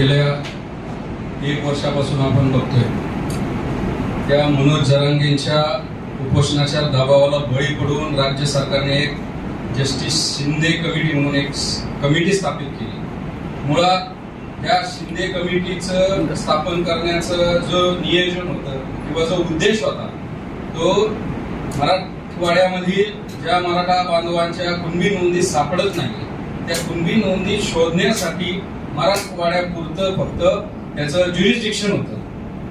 गेल्या एक वर्षापासून आपण बघतोय. त्या मनोज जरांगेंच्या उपोषणाच्या दबावाला बळी पडून राज्य सरकारने एक जस्टिस शिंदे कमिटी म्हणून एक कमिटी स्थापित केली. मुळात त्या शिंदे कमिटीचं स्थापन करण्याचं जो नियोजन होतं किंवा जो उद्देश होता तो मराठवाड्यामधील ज्या मराठा बांधवांच्या कुणबी नोंदी सापडत नाही त्या कुणबी नोंदी शोधण्यासाठी मराठवाड्यापुरतं फक्त त्याचं ज्युरिस्डिक्शन होतं.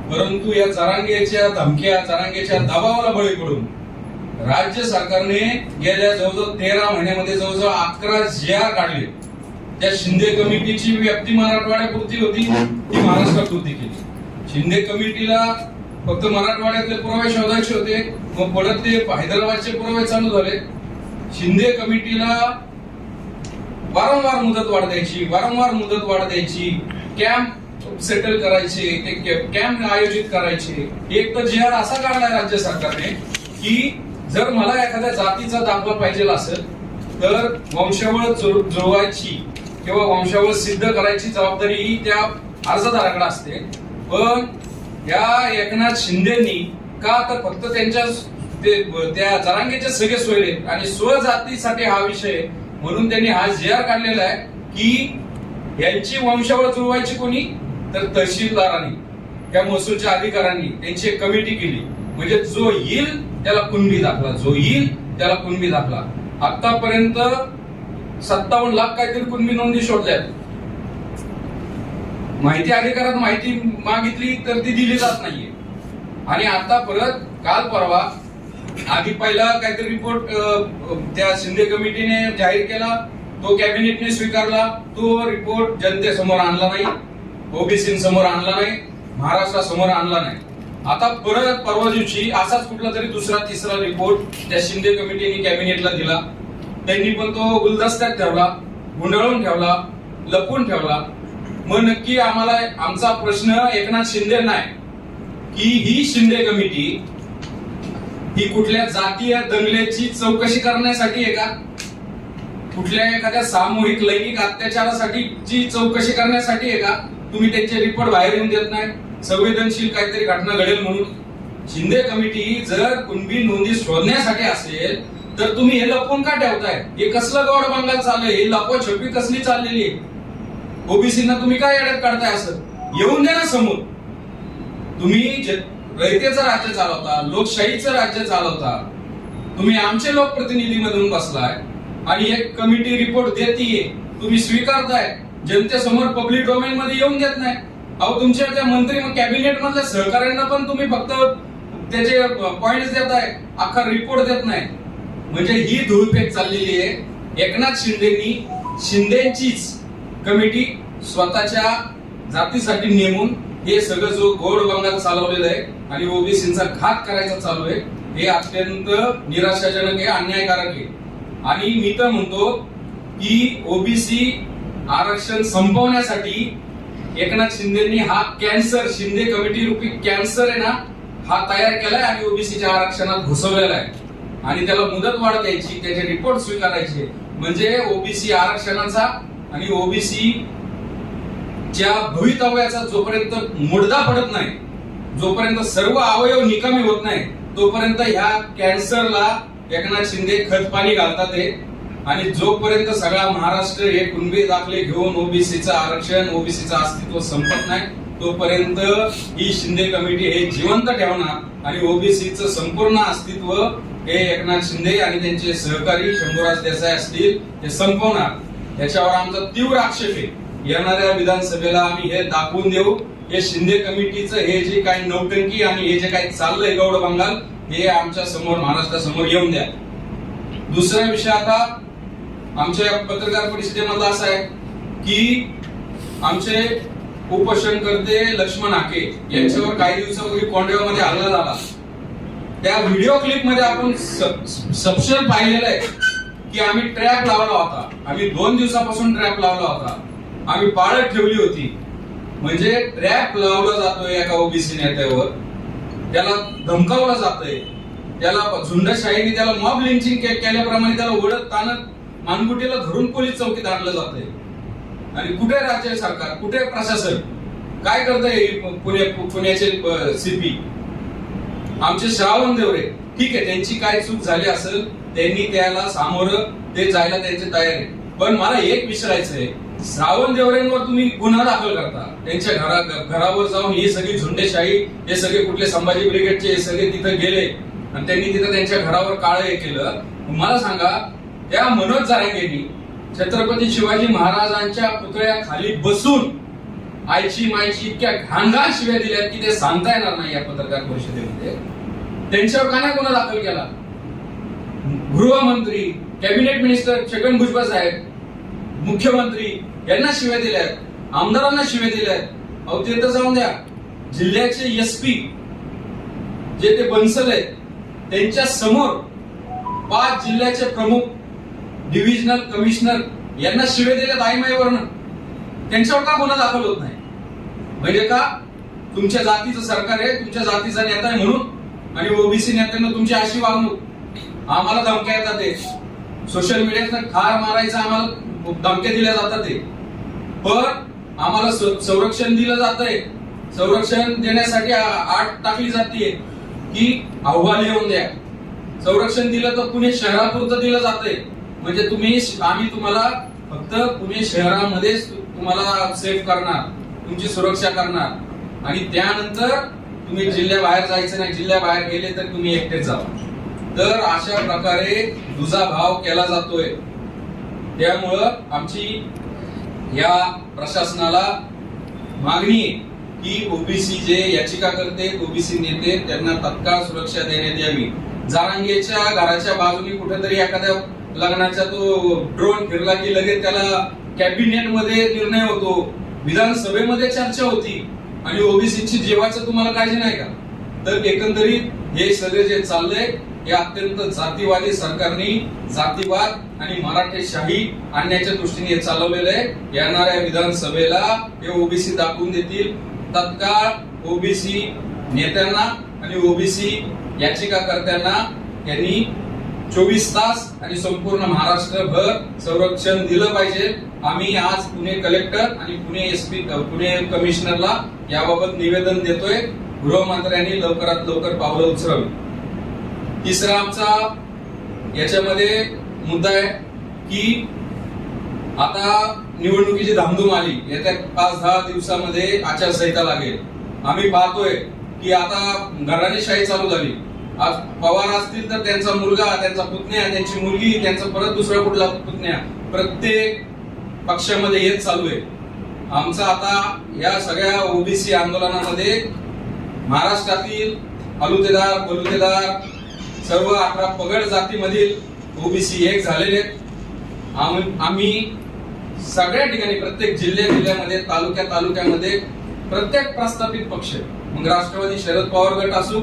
परंतु या चारांगेच्या धमक्या चारांगेच्या दबावाला बळी पडून राज्य सरकारने गेल्या जवळजवळ तेरा महिन्यामध्ये जवळजवळ अकरा जी आर काढले. त्या शिंदे कमिटीची व्याप्ती मराठवाड्यापुरती होती ती महाराष्ट्रापुरती केली. शिंदे कमिटीला फक्त मराठवाड्यातले पुरावे शोधायचे होते मग परत ते हैदराबादचे पुरावे चालू झाले. शिंदे कमिटीला वारंवार मुदत वाढ द्यायची वारंवार मुदत वाढ द्यायची कॅम्प सेटल करायचे ते कॅम्प आयोजित करायचे. एक तर जी असा काढलाय राज्य सरकारने की जर मला एखाद्या जातीचा दाखला पाहिजे असेल तर वंशावळ जुळवायची किंवा वंशावळ सिद्ध करायची जबाबदारी ही त्या अर्जदाराकडे असते. पण या एकनाथ शिंदेनी का तर फक्त त्यांच्या ते त्या जरांगेचे सगळे सोयरे आणि स्वजातीसाठी हा विषय म्हणून त्यांनी हा जी आर काढलेला आहे की यांची वंशावळ जुळवायची कोणी? तर तहसीलदारांनी त्या महसूलच्या अधिकाऱ्यांनी त्यांची एक कमिटी केली. म्हणजे जो येईल त्याला कुणबी दाखला. जो येईल त्याला कुणबी दाखला. आतापर्यंत सत्तावन्न लाख काहीतरी कुणबी नोंदी शोधल्या माहिती अधिकारात माहिती मागितली तर ती दिली जात नाहीये. आणि आता परत काल परवा आधी पहिला काहीतरी रिपोर्ट त्या शिंदे कमिटीने जाहीर केला तो कॅबिनेटने स्वीकारला तो रिपोर्ट जनतेसमोर आणला नाही ओबीसी समोर आणला नाही महाराष्ट्रासमोर आणला नाही. आता परत परवा दिवशी असाच कुठला तरी दुसरा तिसरा रिपोर्ट त्या शिंदे कमिटीने कॅबिनेटला दिला. त्यांनी पण तो गुलदस्त्यात ठेवला गुंडाळून ठेवला लपून ठेवला. मग नक्की आम्हाला आमचा प्रश्न एकनाथ शिंदे नाही की ही शिंदे कमिटी ही कुठल्या जातीय दंगल्याची चौकशी करण्यासाठी आहे का कुठल्या एखाद्या सामूहिक लैंगिक अत्याचारासाठी ची चौकशी करण्यासाठी आहे का तुम्ही त्यांचे रिपोर्ट बाहेर येऊन देत नाही. संवेदनशील काहीतरी घटना घडेल म्हणून. शिंदे कमिटी जर कुणबी नोंदी शोधण्यासाठी असेल तर तुम्ही हे लपवून का ठेवताय? हे कसलं गौड बंगाल चाललंय? हे लपवा छपी कसली चाललेली आहे? ओबीसीना तुम्ही काय अडत काढताय असं? येऊन द्या ना समोर. तुम्ही रयतेचं राज्य चालवता लोकशाहीचं राज्य चालवता तुम्ही आमचे लोकप्रतिनिधी मधून बसलाय आणि एक कमिटी रिपोर्ट देतीये. तुम्ही स्वीकारताय. जनतेसमोर पब्लिक डोमेन मध्ये येऊन देत नाही. अहो तुमच्या त्या मंत्री कॅबिनेट मधल्या सहकार्यांना पण तुम्ही फक्त त्याचे पॉइंट देताय. अख्खा रिपोर्ट देत नाही. म्हणजे ही धूळपेट चाललेली आहे. एकनाथ शिंदेनी शिंदेचीच कमिटी स्वतःच्या जातीसाठी नेमून हे सगळं जो गोड बंगाल चालवलेलं आहे आणि ओबीसींचा घात करायचा चालू आहे हे अत्यंत निराशाजनक आहे अन्यायकारक आहे. आणि मी तर म्हणतो की ओबीसी आरक्षण संपवण्यासाठी एकनाथ शिंदेनी हा कॅन्सर शिंदे कमिटी रूपी कॅन्सर आहे ना हा तयार केलाय आणि ओबीसीच्या आरक्षणात घुसवलेला आहे. आणि त्याला मुदत वाढ द्यायची त्याचे रिपोर्ट स्वीकारायचे. म्हणजे ओबीसी आरक्षणाचा आणि ओबीसी च्या भवितव्याचा जोपर्यंत मुडदा पडत नाही जोपर्यंत सर्व अवयव निकामी होत नाही तोपर्यंत ह्या कॅन्सरला एकनाथ शिंदे खत पाणी घालतात हे. आणि जोपर्यंत सगळा महाराष्ट्र हे कुणबी दाखले घेऊन ओबीसीचं आरक्षण ओबीसीचं अस्तित्व संपत नाही तोपर्यंत ही शिंदे कमिटी हे जिवंत ठेवणार आणि ओबीसीचं संपूर्ण अस्तित्व हे एकनाथ शिंदे आणि त्यांचे सहकारी शंभूराज देसाई असतील हे संपवणार. याच्यावर आमचा तीव्र आक्षेप आहे. येणाऱ्या विधानसभेला आम्ही हे दाखवून देऊ. हे शिंदे कमिटीचं हे जे काही नौटंकी आणि हे जे काही चाललंय गौड बंगाल हे आमच्यासमोर महाराष्ट्रासमोर येऊन द्या. दुसरा विषय आता आमच्या या पत्रकार परिषदेमधला असा आहे की आमचे उपोषणकर्ते लक्ष्मण आके यांच्यावर काही दिवसापूर्वी कोंडव्यामध्ये हल्ला झाला. त्या व्हिडिओ क्लिपमध्ये आपण स- पाहिलेलं आहे की आम्ही ट्रॅप लावला होता. आम्ही दोन दिवसापासून ट्रॅप लावला होता. आम्ही पाळत ठेवली होती. म्हणजे ट्रॅप लावला जातोय एका ओबीसी नेत्यावर. त्याला धमकावलं जातंय. त्याला झुंडशाहीने त्याला मॉब लिंचिंग केल्याप्रमाणे त्याला ओढत ताणत मानगुटीला धरून पोलीस चौकीत आणलं जातंय. आणि कुठे राज्य सरकार? कुठे प्रशासन? काय करतंय पुणे पुण्याचे सीपी आमचे श्रावण देवरे ठीक आहे त्यांची काय चूक झाली असेल त्यांनी त्याला सामोरं ते जायला त्यांची तयारी आहे. पण मला एक विचारायचं आहे श्रावण देवरेंवर तुम्ही गुन्हा दाखल करता. त्यांच्या घरा घरावर जाऊन हे सगळी झुंडेशाही हे सगळे कुठले संभाजी ब्रिगेडचे हे सगळे तिथे गेले. आणि त्यांनी तिथं त्यांच्या घरावर काळ हे केलं. मला सांगा त्या मनोज जारंगेंनी छत्रपती शिवाजी महाराजांच्या पुतळ्याखाली बसून आईची मायची इतक्या घाणघाण शिव्या दिल्यात की ते सांगता येणार नाही या पत्रकार परिषदेमध्ये. त्यांच्यावर का नाही गुन्हा दाखल केला? गृहमंत्री कॅबिनेट मिनिस्टर छगन भुजबळ साहेब मुख्यमंत्री यांना शिव्या दिल्यात आमदारांना शिव्या दिल्यात अहो ते तर जाऊन द्या. जिल्ह्याचे एसपी जे ते बनसल आहेत त्यांच्यासमोर पाच जिल्ह्याचे प्रमुख डिव्हिजनल कमिशनर यांना शिवे दिल्यात आईमाईवरनं. त्यांच्यावर का गुन्हा दाखल होत नाही? म्हणजे का? तुमच्या जातीचं सरकार आहे तुमच्या जातीचा नेता आहे म्हणून. आणि ओबीसी नेत्यांना तुमची अशी वागणूक. आम्हाला धमक्या येतात सोशल मीडियात खार मारायचं आम्हाला धमक्या दिल्या जातात पण आम्हाला संरक्षण दिलं जात आहे संरक्षण देण्यासाठी आठ टाकली जाते की अहवाल येऊन द्या. संरक्षण दिलं तर पुणे शहरापुरतं दिलं जातंय. म्हणजे तुम्ही आम्ही तुम्हाला फक्त पुणे शहरामध्येच तुम्हाला सेफ करणार तुमची सुरक्षा करणार. आणि त्यानंतर तुम्ही जिल्ह्याबाहेर जायचं नाही जिल्ह्याबाहेर गेले तर तुम्ही एकटेच जावा. तर अशा प्रकारे दुजा भाव केला जातोय. त्यामुळं आमची या प्रशासनाला मागणी आहे की ओबीसी जे याचिका करते ओबीसी नेते त्यांना तत्काळ सुरक्षा देण्यात यावी. जारांगेच्या घराच्या बाजूने कुठेतरी एखाद्या लग्नाचा तो ड्रोन फिरला की लगेच त्याला कॅबिनेटमध्ये निर्णय होतो. विधानसभेमध्ये चर्चा होती. आणि ओबीसीची जेवाचं तुम्हाला काळजी नाही का? तर एकंदरीत हे सगळे जे चाललंय या अत्यंत जातीवादी सरकारने जातीवाद आणि मराठेशाही आणण्याच्या दृष्टीने हे चालवलेलं आहे. येणाऱ्या विधानसभेला हे ओबीसी दाखवून देतील. तत्काळ ओबीसी नेत्यांना आणि ओबीसी याचिकाकर्त्यांना यांनी चोवीस तास आणि संपूर्ण महाराष्ट्रभर संरक्षण दिलं पाहिजे. आम्ही आज पुणे कलेक्टर आणि पुणे एसपी पुणे कमिशनरला याबाबत निवेदन देतोय. गृहमंत्र्यांनी लवकरात लवकर पावलं उचलावी तिसरा आमचा याच्यामध्ये मुद्दा आहे की आता निवडणुकीची धामधूम आली. येत्या पाच दहा दिवसामध्ये आचारसंहिता लागेल. आम्ही पाहतोय की आता घराणेशाही चालू झाली. आज पवार असतील तर त्यांचा मुलगा त्यांचा पुतण्या त्यांची मुलगी त्यांचा परत दुसरा कुठला पुतण्या? प्रत्येक पक्षामध्ये येत चालू आहे. आमचा आता या सगळ्या ओबीसी आंदोलनामध्ये महाराष्ट्रातील अलुतेदार बलुतेदार सर्व अठरा पगड जातीमधील ओबीसी एक झालेले आम्ही सगळ्या ठिकाणी प्रत्येक जिल्ह्या जिल्ह्यामध्ये तालुक्या तालुक्यामध्ये प्रत्येक प्रस्थापित पक्ष मग राष्ट्रवादी शरद पवार गट असू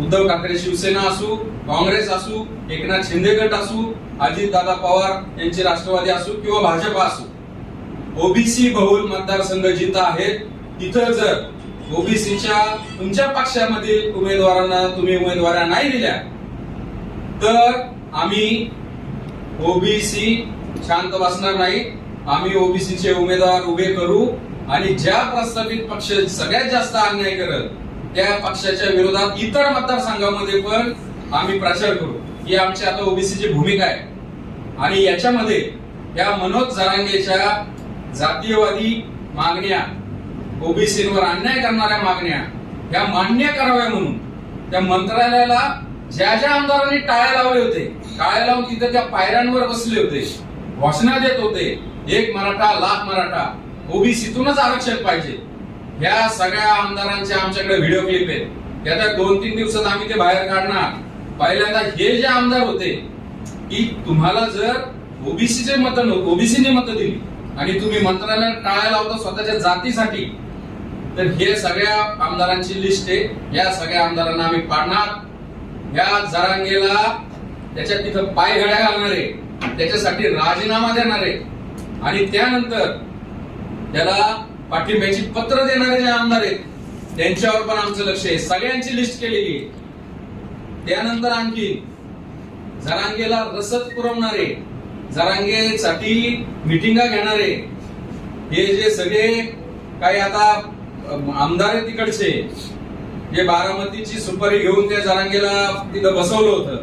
उद्धव ठाकरे शिवसेना असू काँग्रेस असू एकनाथ शिंदे गट असू अजितदादा पवार यांची राष्ट्रवादी असू किंवा भाजपा असू ओबीसी बहुल मतदारसंघ जिथं आहेत तिथं जर ओबीसीच्या तुमच्या पक्षामधील उमेदवारांना तुम्ही उमेदवाऱ्या नाही दिल्या तर आम्ही ओबीसी शांत बसणार नाही. आम्ही ओबीसीचे उमेदवार उभे करू आणि ज्या प्रस्तावित पक्ष सगळ्यात जास्त अन्याय करत त्या पक्षाच्या विरोधात इतर मतदारसंघामध्ये पण आम्ही प्रचार करू. ही आमची आता ओबीसीची भूमिका आहे. आणि याच्यामध्ये या मनोज जरांगेच्या जातीयवादी मागण्या ओबीसीवर अन्याय करणाऱ्या मागण्या या मान्य कराव्या म्हणून त्या मंत्रालयाला ज्या ज्या आमदारांनी टाळ्या लावले होते टाळ्या लावून तिथे त्या पायऱ्यांवर बसले होते घोषणा देत होते एक मराठा लाख मराठा ओबीसीतूनच आरक्षण पाहिजे. ह्या सगळ्या आमदारांचे आमच्याकडे व्हिडिओ क्लिप आहेत. त्या दोन तीन दिवसात आम्ही ते बाहेर काढणार. पहिल्यांदा हे जे आमदार होते की तुम्हाला जर ओबीसीचे मत ओबीसीने मत दिली आणि तुम्ही मंत्रालयात टाळ्या लावता स्वतःच्या जातीसाठी तर हे सगळ्या आमदारांची लिस्ट आहे. या सगळ्या आमदारांना आम्ही पाडणार. या जरांगेला त्याच्या तिथं पाय घड्या घालणार आहे त्याच्यासाठी राजीनामा देणार. आहे आणि त्यानंतर त्याला पाठिंब्याची पत्र देणारे जे आमदार आहेत त्यांच्यावर पण आमचं लक्ष आहे. सगळ्यांची लिस्ट केलेली आहे. त्यानंतर आणखी जरांगेला रसद पुरवणारे जरांगेसाठी मिटिंगा घेणारे हे जे सगळे काही आता आमदार आहे तिकडचे जे बारामतीची सुपारी घेऊन त्या जरांगेला तिथं बसवलं होतं.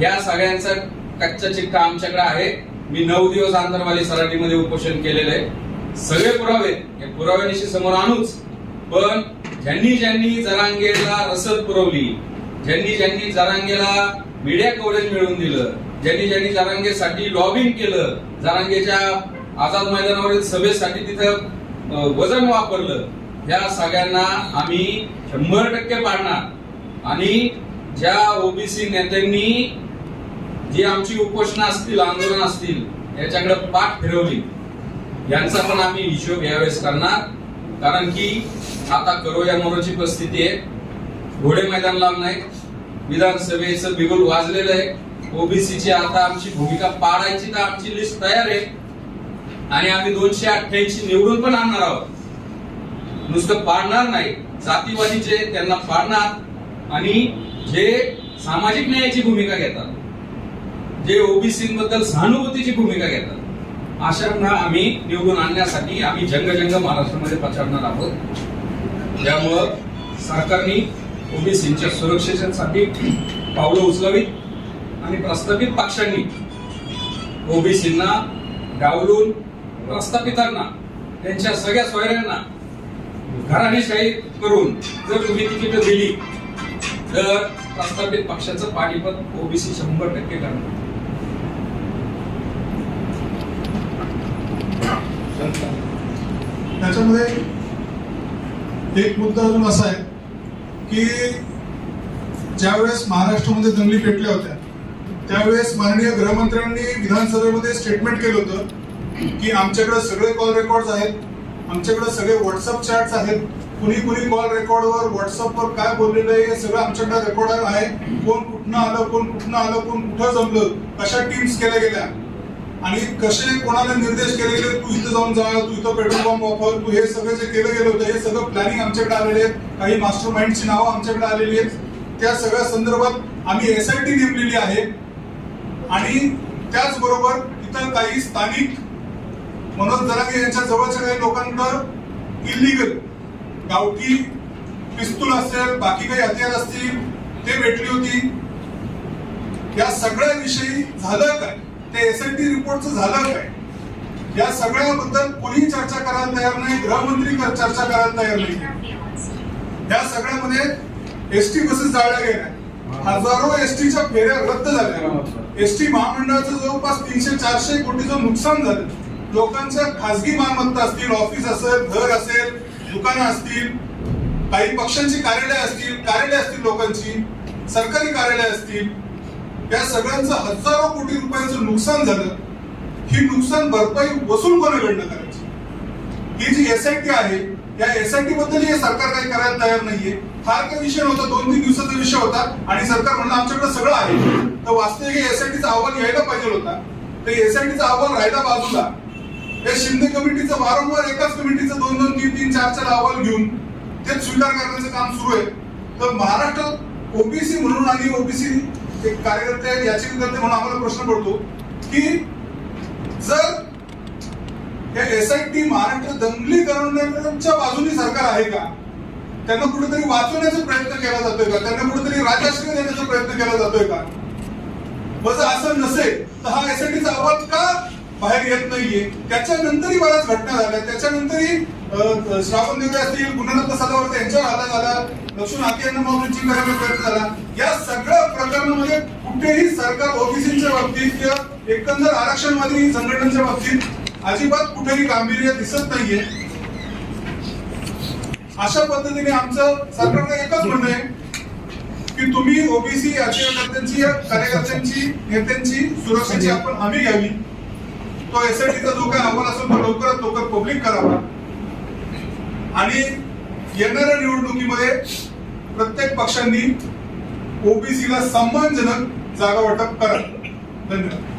या सगळ्यांचा कच्चा चिक्का आमच्याकडे आहे. मी नऊ दिवस आंतरवाली सराटीमध्ये उपोषण केलेलं आहे. सगळे पुरावे हे पुराव्यानिशी समोर आणूच. पण ज्यांनी ज्यांनी जरांगेला रसद पुरवली ज्यांनी ज्यांनी जरांगेला मीडिया कव्हरेज मिळवून दिलं ज्यांनी ज्यांनी जरांगेसाठी लॉबिंग केलं जरांगेच्या आझाद मैदानावरील सभेसाठी तिथं वजन वापरलं या सगळ्यांना आम्ही शंभर टक्के पाडणार. आणि ज्या ओबीसी नेत्यांनी जी आमची उपोषणा असतील आंदोलन असतील याच्याकडे पाठ फिरवली यांचा पण आम्ही हिशोब यावेळेस करणार. कारण की आता करो या मोरोची परिस्थिती आहे. घोडे मैदान लांब नाही विधानसभेचं बिगुल वाजलेलं आहे. ओबीसीची आता आमची भूमिका पाडायची तर आमची लिस्ट तयार आहे. आणि आम्ही दोनशे अठ्ठ्याऐंशी निवडून पण आणणार आहोत. नुसतं पाडणार नाही. जातीवादीचे त्यांना पाडणार आणि जे सामाजिक न्यायाची भूमिका घेतात जे ओबीसी बद्दल सहानुभूतीची भूमिका घेतात अशांना आम्ही निवडून आणण्यासाठी आम्ही जंगजंग महाराष्ट्रामध्ये प्रचारणार आहोत. त्यामुळं सरकारने ओबीसींच्या सुरक्षेसाठी पावलं उचलावीत आणि प्रस्थापित पक्षांनी ओबीसींना डावलून प्रस्थापितांना त्यांच्या सगळ्या सोयऱ्यांना घराणेशाही करून जर तुम्ही तिकीट दिली तर प्रस्थापित पक्षाचं पाणीपत ओबीसी शंभर टक्के करणार. त्याच्यामध्ये एक मुद्दा अजून असा आहे की ज्यावेळेस महाराष्ट्रामध्ये दंगली पेटल्या होत्या त्यावेळेस माननीय गृहमंत्र्यांनी विधानसभेमध्ये स्टेटमेंट केलं होतं की आमच्याकडे सगळे कॉल रेकॉर्ड आहेत आमच्याकडे सगळे व्हॉट्सअप चॅट्स आहेत. कुणी कुणी कॉल रेकॉर्डवर व्हॉट्सअपवर काय बोललेलं आहे हे सगळं आमच्याकडे रेकॉर्ड आहे. कोण कुठनं आलं कोण कुठनं आलं कोण कुठं जमलं कशा टीम्स केल्या गेल्या? आणि कसे कोणाला निर्देश केले गेले तू इथं जाऊन जा तू इथं पेट्रोल पंप वापर तू हे सगळं जे केलं गेलं होतं हे सगळं प्लॅनिंग आमच्याकडे आलेले आहेत. काही मास्टर माइंडची नावं आमच्याकडे आलेली आहेत. त्या सगळ्या संदर्भात आम्ही एस आय टी नेमलेली आहे. आणि त्याचबरोबर इथं काही स्थानिक मनोज जरांगे यांच्या जवळच्या काही लोकांकडं इलिगल गावठी पिस्तूल असेल बाकी काही हत्यार असतील ते भेटली होती. या सगळ्या विषयी झालं काय? ते एस आय टी रिपोर्टचं झालं काय? या सगळ्याबद्दल कोणीही चर्चा करायला तयार नाही गृहमंत्री चर्चा करायला तयार नाही. या सगळ्यामध्ये एस टी बसेस जाळल्या गेल्या. हजारो एस टीच्या फेऱ्या रद्द झाल्या. एस टी महामंडळाचं जवळपास तीनशे चारशे कोटीचं नुकसान झालं. लोकांच्या खासगी मालमत्ता असतील ऑफिस असेल घर असेल दुकानं असतील काही पक्षांची कार्यालय असतील कार्यालय असतील लोकांची सरकारी कार्यालय असतील या सगळ्यांचं हजारो कोटी रुपयांचं नुकसान झालं. ही नुकसान भरपाई वसूल कोणाकडनं करायची? ही जी एस आय टी आहे या एस आय टी बद्दल हे सरकार काही करायला तयार नाहीये. फार काही विषय नव्हता दोन तीन दिवसाचा विषय होता आणि सरकार म्हणलं आमच्याकडे सगळं आहे. तर वास्तविक एस आय टीचा अहवाल यायला पाहिजे होता. तर एस आय टीचा अहवाल राहिला बाजूला. या शिंदे कमिटीचं वारंवार एकाच कमिटीचं दोन दोन तीन तीन चार चार अहवाल घेऊन ते स्वीकार करण्याचं काम सुरू आहे. तर महाराष्ट्रात ओबीसी म्हणून आणि ओबीसी एक कार्यकर्ते आहेत, याचे विद्यार्थी म्हणून आम्हाला प्रश्न पडतो की जर या एस आय टी महाराष्ट्र दंगली करण्याच्या बाजूने सरकार आहे का? त्यांना कुठेतरी वाचवण्याचा प्रयत्न केला जातोय का? त्यांना कुठेतरी राजाश्रय देण्याचा प्रयत्न केला जातोय का? मग असं नसेल तर हा एस आय टीचा अहवाल का बाहेर येत नाहीये. त्याच्यानंतरही बऱ्याच घटना झाल्या. त्याच्यानंतरही श्रावण देवरे असतील गुणरत्न सदावर्त यांच्यावर हल्ला झाला. लक्ष्मण हाती यांना माऊलींची करायला प्रयत्न झाला. या सगळ्या प्रकरणामध्ये कुठेही सरकार ओबीसीच्या बाबतीत किंवा एकंदर आरक्षणवादी संघटनांच्या बाबतीत अजिबात कुठेही गांभीर्य दिसत नाहीये. अशा पद्धतीने आमचं सरकारला एकच म्हणणं आहे की तुम्ही ओबीसी कार्यकर्त्यांची कार्यकर्त्यांची नेत्यांची सुरक्षेची आपण हमी घ्यावी. तो एसआयटीचा जो काय अहवाल असेल तो लवकरात लवकर पब्लिक करावा. आणि येणाऱ्या निवडणुकीमध्ये प्रत्येक पक्षांनी ओबीसीला सन्मानजनक जागा वाटप करा. धन्यवाद.